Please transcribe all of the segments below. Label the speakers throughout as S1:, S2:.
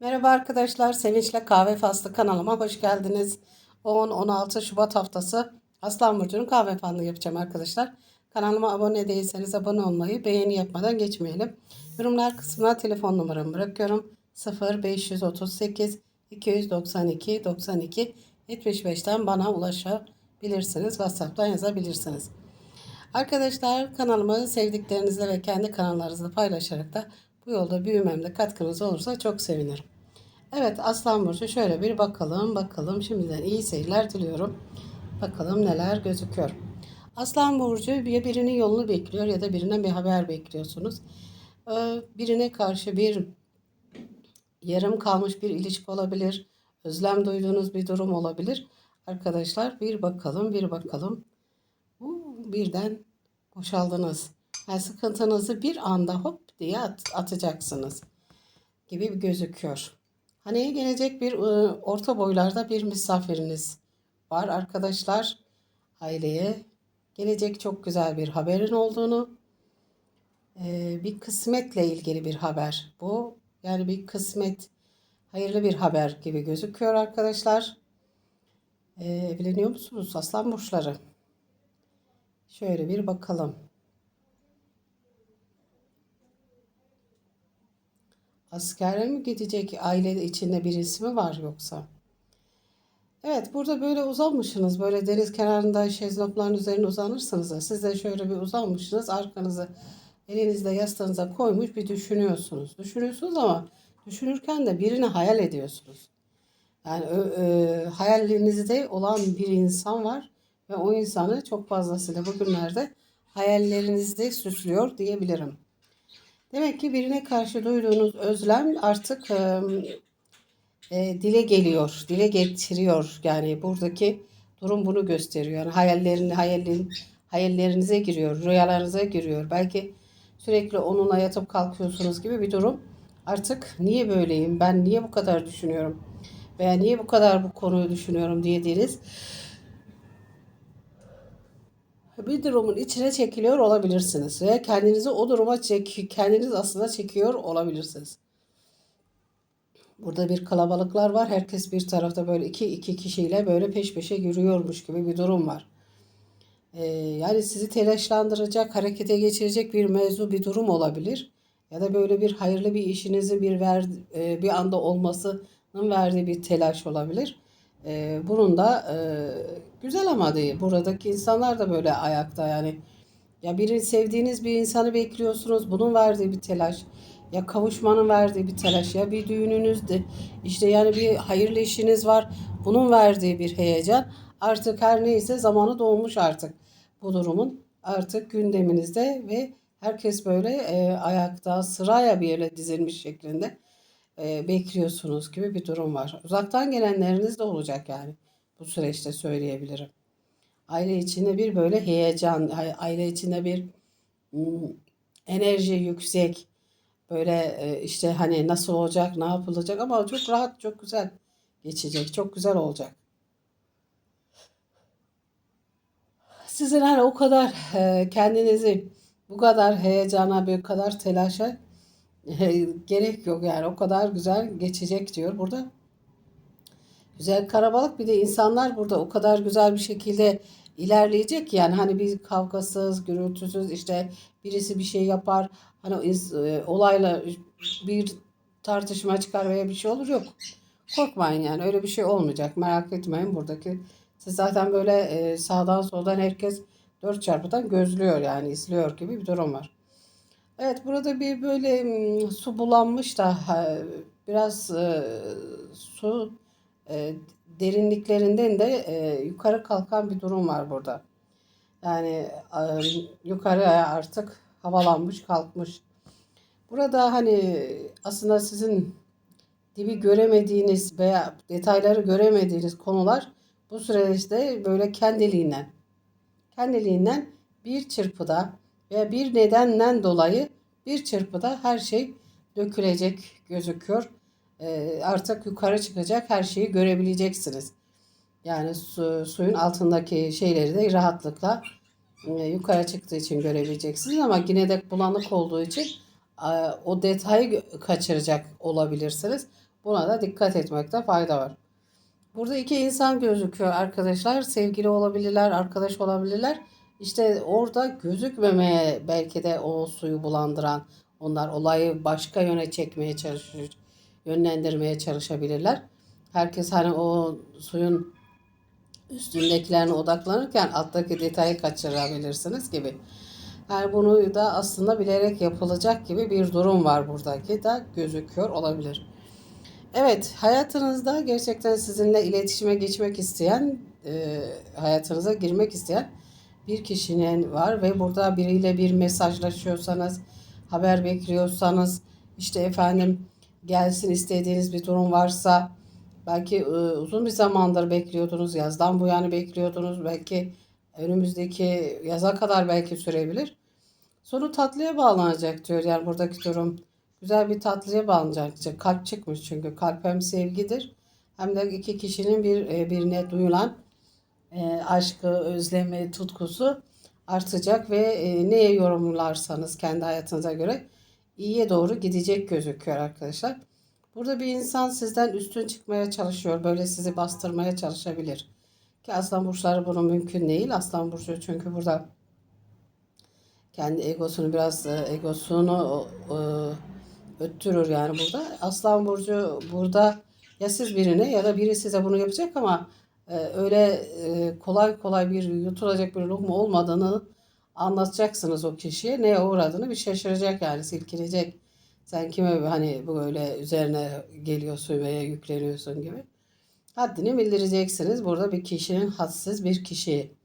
S1: Merhaba arkadaşlar, Sevinç'le Kahve Faslı kanalıma hoş geldiniz. 10-16 Şubat haftası Aslan Burcu'nun kahve falını yapacağım arkadaşlar. Kanalıma abone değilseniz abone olmayı, beğeni yapmadan geçmeyelim. Yorumlar kısmına telefon numaramı bırakıyorum. 0 538 292 92 75'ten bana ulaşabilirsiniz. WhatsApp'tan yazabilirsiniz. Arkadaşlar kanalımı sevdiklerinizle ve kendi kanallarınızla paylaşarak da bu yolda büyümemde katkınız olursa çok sevinirim. Evet Aslan Burcu şöyle bir bakalım bakalım şimdiden iyi seyirler diliyorum. Bakalım neler gözüküyor. Aslan Burcu ya birinin yolunu bekliyor ya da birine bir haber bekliyorsunuz. Ee, Birine karşı bir yarım kalmış bir ilişki olabilir. Özlem duyduğunuz bir durum olabilir. Arkadaşlar bir bakalım bir bakalım. Birden boşaldınız. Yani sıkıntınızı bir anda hop diye at- atacaksınız gibi gözüküyor. Haneye gelecek bir e, orta boylarda bir misafiriniz var arkadaşlar. Aileye gelecek çok güzel bir haberin olduğunu, e, bir kısmetle ilgili bir haber bu. Yani bir kısmet, hayırlı bir haber gibi gözüküyor arkadaşlar. E, evleniyor musunuz aslan burçları? Şöyle bir bakalım. Askere mi gidecek aile içinde birisi mi var yoksa? Evet burada böyle uzanmışsınız. Böyle deniz kenarında şezlongların üzerine uzanırsınız da siz de şöyle bir uzanmışsınız. Arkanızı elinizde yastığınıza koymuş bir düşünüyorsunuz. Düşünüyorsunuz ama düşünürken de birini hayal ediyorsunuz. Yani ö, hayalinizde olan bir insan var ve o insanı çok fazlasıyla bugünlerde hayallerinizde süslüyor diyebilirim. Demek ki birine karşı duyduğunuz özlem artık e, dile geliyor, dile getiriyor. Yani buradaki durum bunu gösteriyor. Yani hayallerin, hayalin, hayallerinize giriyor, rüyalarınıza giriyor. Belki sürekli onunla yatıp kalkıyorsunuz gibi bir durum. Artık niye böyleyim, ben niye bu kadar düşünüyorum veya niye bu kadar bu konuyu düşünüyorum dediğiniz bir durumun içine çekiliyor olabilirsiniz. Veya kendinizi o duruma çek, kendiniz aslında çekiyor olabilirsiniz. Burada bir kalabalıklar var. Herkes bir tarafta böyle iki iki kişiyle böyle peş peşe yürüyormuş gibi bir durum var. Ee, yani sizi telaşlandıracak, harekete geçirecek bir mevzu, bir durum olabilir. Ya da böyle bir hayırlı bir işinizin bir ver, e, bir anda olmasının verdiği bir telaş olabilir. Ee, bunun da e, güzel ama değil. Buradaki insanlar da böyle ayakta yani. Ya biri sevdiğiniz bir insanı bekliyorsunuz. Bunun verdiği bir telaş. Ya kavuşmanın verdiği bir telaş. Ya bir düğününüzde işte yani bir hayırlı işiniz var. Bunun verdiği bir heyecan. Artık her neyse zamanı dolmuş artık bu durumun. Artık gündeminizde ve herkes böyle e, ayakta sıraya bir yere dizilmiş şeklinde e, bekliyorsunuz gibi bir durum var. Uzaktan gelenleriniz de olacak yani bu süreçte söyleyebilirim. Aile içinde bir böyle heyecan, aile içinde bir ım, enerji yüksek, böyle e, işte hani nasıl olacak, ne yapılacak ama çok rahat, çok güzel geçecek, çok güzel olacak. Sizin hani o kadar e, kendinizi bu kadar heyecana, bu kadar telaşa gerek yok yani o kadar güzel geçecek diyor burada. Güzel karabalık bir de insanlar burada o kadar güzel bir şekilde ilerleyecek yani hani bir kavgasız, gürültüsüz işte birisi bir şey yapar hani e, olayla bir tartışma çıkar veya bir şey olur yok. Korkmayın yani öyle bir şey olmayacak merak etmeyin buradaki. Siz zaten böyle e, sağdan soldan herkes dört çarpıdan gözlüyor yani izliyor gibi bir durum var. Evet burada bir böyle mm, su bulanmış da biraz e, su e, derinliklerinden de e, yukarı kalkan bir durum var burada. Yani yukarıya artık havalanmış kalkmış. Burada hani aslında sizin dibi göremediğiniz veya detayları göremediğiniz konular bu süreçte böyle kendiliğinden kendiliğinden bir çırpıda veya bir nedenden dolayı bir çırpıda her şey dökülecek gözüküyor. Ee, artık yukarı çıkacak her şeyi görebileceksiniz. Yani su, suyun altındaki şeyleri de rahatlıkla e, yukarı çıktığı için görebileceksiniz ama yine de bulanık olduğu için e, o detayı kaçıracak olabilirsiniz. Buna da dikkat etmekte fayda var. Burada iki insan gözüküyor arkadaşlar. Sevgili olabilirler, arkadaş olabilirler. İşte orada gözükmemeye belki de o suyu bulandıran onlar olayı başka yöne çekmeye çalışır, yönlendirmeye çalışabilirler. Herkes hani o suyun üstündekilerine odaklanırken alttaki detayı kaçırabilirsiniz gibi. Yani bunu da aslında bilerek yapılacak gibi bir durum var buradaki da gözüküyor olabilir. Evet, hayatınızda gerçekten sizinle iletişime geçmek isteyen, e, hayatınıza girmek isteyen bir kişinin var ve burada biriyle bir mesajlaşıyorsanız, haber bekliyorsanız, işte efendim gelsin istediğiniz bir durum varsa, belki e, uzun bir zamandır bekliyordunuz, yazdan bu yana bekliyordunuz, belki önümüzdeki yaza kadar belki sürebilir. Sonu tatlıya bağlanacak diyor yani buradaki durum. Güzel bir tatlıya bağlanacak. Kalp çıkmış çünkü kalp hem sevgidir hem de iki kişinin bir e, birine duyulan e, aşkı, özlemi, tutkusu artacak ve e, neye yorumlarsanız kendi hayatınıza göre iyiye doğru gidecek gözüküyor arkadaşlar. Burada bir insan sizden üstün çıkmaya çalışıyor. Böyle sizi bastırmaya çalışabilir. Ki aslan burçları bunu mümkün değil. Aslan burcu çünkü burada kendi egosunu biraz e, egosunu öttürür yani burada. Aslan burcu burada ya siz birine ya da biri size bunu yapacak ama öyle e, kolay kolay bir yutulacak bir lokma olmadığını anlatacaksınız o kişiye. Neye uğradığını bir şaşıracak yani silkinecek. Sen kime hani böyle üzerine geliyorsun veya yükleniyorsun gibi. Haddini bildireceksiniz. Burada bir kişinin hadsiz bir kişi.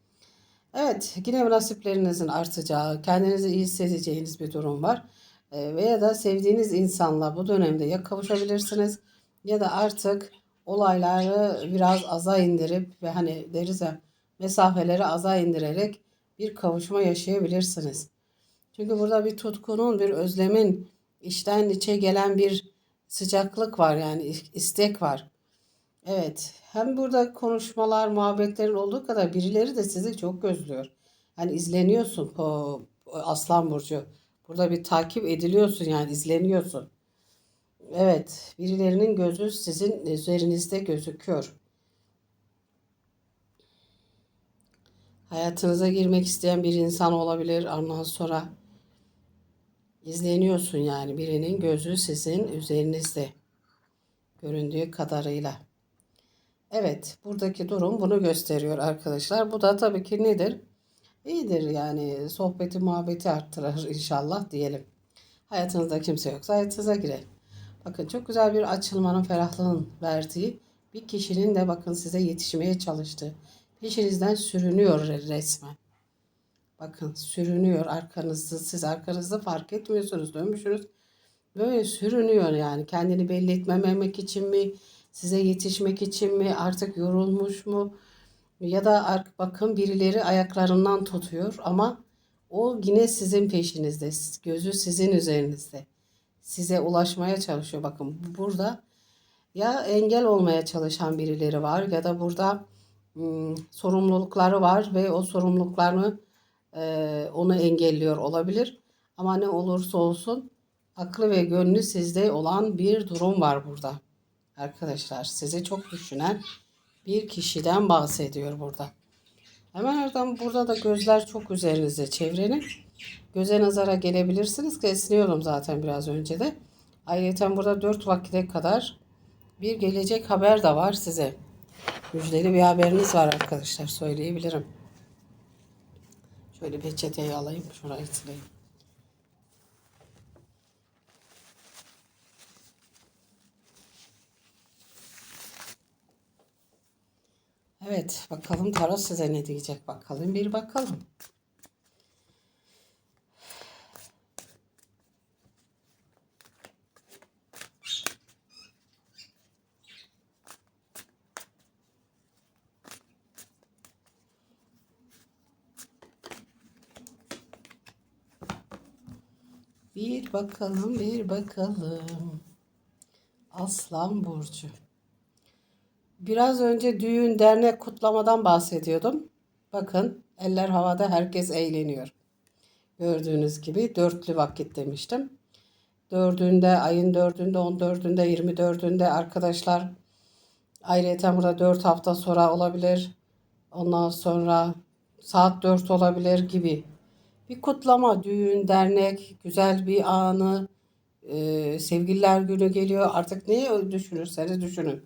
S1: Evet, yine nasiplerinizin artacağı, kendinizi iyi hissedeceğiniz bir durum var. E, veya da sevdiğiniz insanla bu dönemde ya kavuşabilirsiniz ya da artık olayları biraz aza indirip ve hani deriz ya mesafeleri aza indirerek bir kavuşma yaşayabilirsiniz. Çünkü burada bir tutkunun, bir özlemin, içten içe gelen bir sıcaklık var yani istek var. Evet, hem burada konuşmalar, muhabbetlerin olduğu kadar birileri de sizi çok gözlüyor. Yani izleniyorsun o, Aslan Burcu. Burada bir takip ediliyorsun yani izleniyorsun. Evet, birilerinin gözü sizin üzerinizde gözüküyor. Hayatınıza girmek isteyen bir insan olabilir. Ondan sonra izleniyorsun yani birinin gözü sizin üzerinizde göründüğü kadarıyla. Evet, buradaki durum bunu gösteriyor arkadaşlar. Bu da tabii ki nedir? İyidir yani sohbeti muhabbeti arttırır inşallah diyelim. Hayatınızda kimse yoksa hayatınıza girelim. Bakın çok güzel bir açılmanın, ferahlığın verdiği bir kişinin de bakın size yetişmeye çalıştığı. Peşinizden sürünüyor resmen. Bakın sürünüyor arkanızda. Siz arkanızda fark etmiyorsunuz. Dönmüşsünüz. Böyle sürünüyor yani. Kendini belli etmememek için mi? Size yetişmek için mi? Artık yorulmuş mu? Ya da bakın birileri ayaklarından tutuyor ama o yine sizin peşinizde. Gözü sizin üzerinizde. Size ulaşmaya çalışıyor. Bakın burada ya engel olmaya çalışan birileri var ya da burada ım, sorumlulukları var ve o sorumluluklarını e, onu engelliyor olabilir. Ama ne olursa olsun aklı ve gönlü sizde olan bir durum var burada. Arkadaşlar sizi çok düşünen bir kişiden bahsediyor burada. Hemen oradan burada da gözler çok üzerinizde çevrenin. Göze nazara gelebilirsiniz ki esniyordum zaten biraz önce de. Ayrıca burada 4 vakite kadar bir gelecek haber de var size. Müjdeli bir haberiniz var arkadaşlar söyleyebilirim. Şöyle peçeteyi alayım şurayı sileyim. Evet bakalım tarot size ne diyecek bakalım bir bakalım. Bakalım, bir bakalım. Aslan Burcu. Biraz önce düğün, dernek, kutlamadan bahsediyordum. Bakın eller havada herkes eğleniyor. Gördüğünüz gibi dörtlü vakit demiştim. 4'ünde, ayın 4'ünde, 14'ünde, 24'ünde arkadaşlar. Ayrıca burada 4 hafta sonra olabilir. Ondan sonra saat 4 olabilir gibi. Bir kutlama, düğün, dernek, güzel bir anı, e, sevgililer günü geliyor. Artık neyi düşünürseniz düşünün.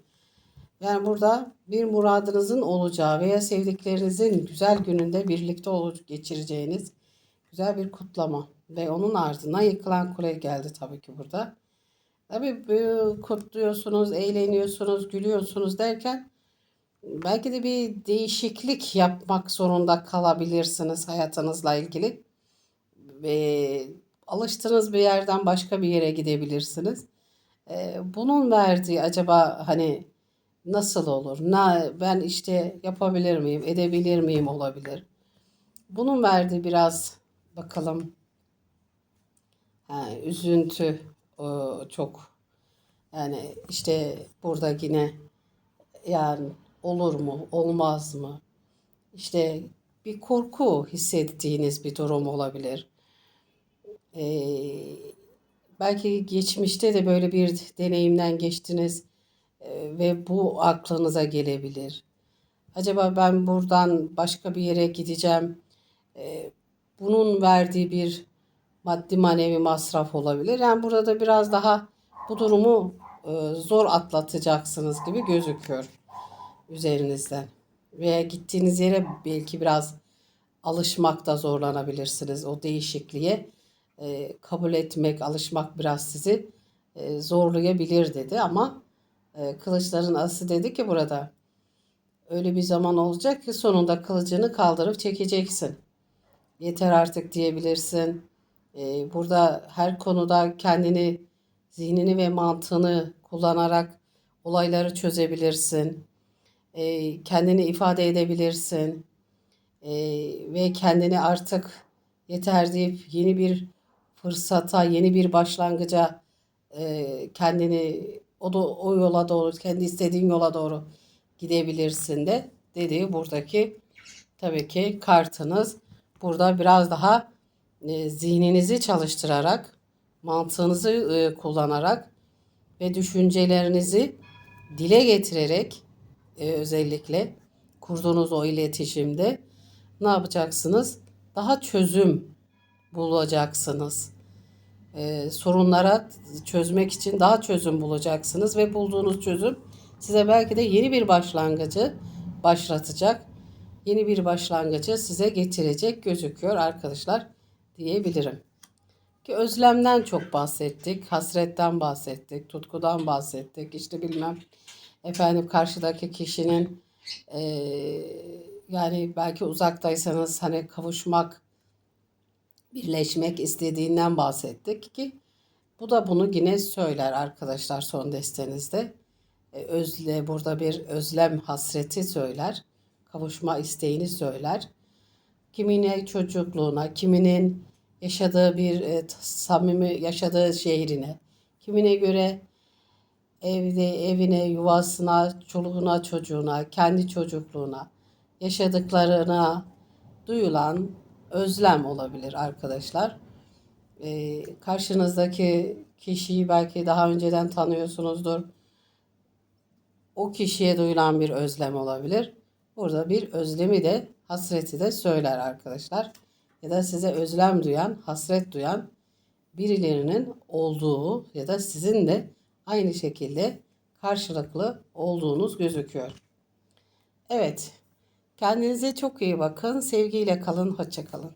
S1: Yani burada bir muradınızın olacağı veya sevdiklerinizin güzel gününde birlikte geçireceğiniz güzel bir kutlama. Ve onun ardından yıkılan kule geldi tabii ki burada. Tabii kutluyorsunuz, eğleniyorsunuz, gülüyorsunuz derken belki de bir değişiklik yapmak zorunda kalabilirsiniz hayatınızla ilgili. Ve alıştığınız bir yerden başka bir yere gidebilirsiniz. Ee, bunun verdiği acaba hani nasıl olur? Na, ben işte yapabilir miyim, edebilir miyim olabilir. Bunun verdiği biraz bakalım ha, üzüntü o, çok. Yani işte burada yine yani olur mu, olmaz mı? İşte bir korku hissettiğiniz bir durum olabilir. Ee, belki geçmişte de böyle bir deneyimden geçtiniz e, ve bu aklınıza gelebilir. Acaba ben buradan başka bir yere gideceğim. E, bunun verdiği bir maddi manevi masraf olabilir. Yani burada biraz daha bu durumu e, zor atlatacaksınız gibi gözüküyor üzerinizden. Veya gittiğiniz yere belki biraz alışmakta zorlanabilirsiniz o değişikliğe. E, kabul etmek, alışmak biraz sizi e, zorlayabilir dedi ama e, kılıçların ası dedi ki burada öyle bir zaman olacak ki sonunda kılıcını kaldırıp çekeceksin. Yeter artık diyebilirsin. E, burada her konuda kendini, zihnini ve mantığını kullanarak olayları çözebilirsin. E, kendini ifade edebilirsin. E, ve kendini artık yeter deyip yeni bir fırsata, yeni bir başlangıca e, kendini o, da, o yola doğru, kendi istediğin yola doğru gidebilirsin de dediği buradaki tabii ki kartınız. Burada biraz daha e, zihninizi çalıştırarak, mantığınızı e, kullanarak ve düşüncelerinizi dile getirerek e, özellikle kurduğunuz o iletişimde ne yapacaksınız? Daha çözüm bulacaksınız. Ee, sorunlara çözmek için daha çözüm bulacaksınız ve bulduğunuz çözüm size belki de yeni bir başlangıcı başlatacak. Yeni bir başlangıcı size getirecek gözüküyor arkadaşlar diyebilirim. Ki özlemden çok bahsettik, hasretten bahsettik, tutkudan bahsettik. İşte bilmem efendim karşıdaki kişinin eee, yani belki uzaktaysanız hani kavuşmak birleşmek istediğinden bahsettik ki bu da bunu yine söyler arkadaşlar son destenizde. E, özle burada bir özlem hasreti söyler. Kavuşma isteğini söyler. Kimine çocukluğuna, kiminin yaşadığı bir e, samimi yaşadığı şehrine, kimine göre evde evine, yuvasına, çoluğuna, çocuğuna, kendi çocukluğuna, yaşadıklarına duyulan özlem olabilir arkadaşlar. Ee, karşınızdaki kişiyi belki daha önceden tanıyorsunuzdur. O kişiye duyulan bir özlem olabilir. Burada bir özlemi de hasreti de söyler arkadaşlar. Ya da size özlem duyan, hasret duyan birilerinin olduğu ya da sizin de aynı şekilde karşılıklı olduğunuz gözüküyor. Evet, Kendinize çok iyi bakın. Sevgiyle kalın. Hoşça kalın.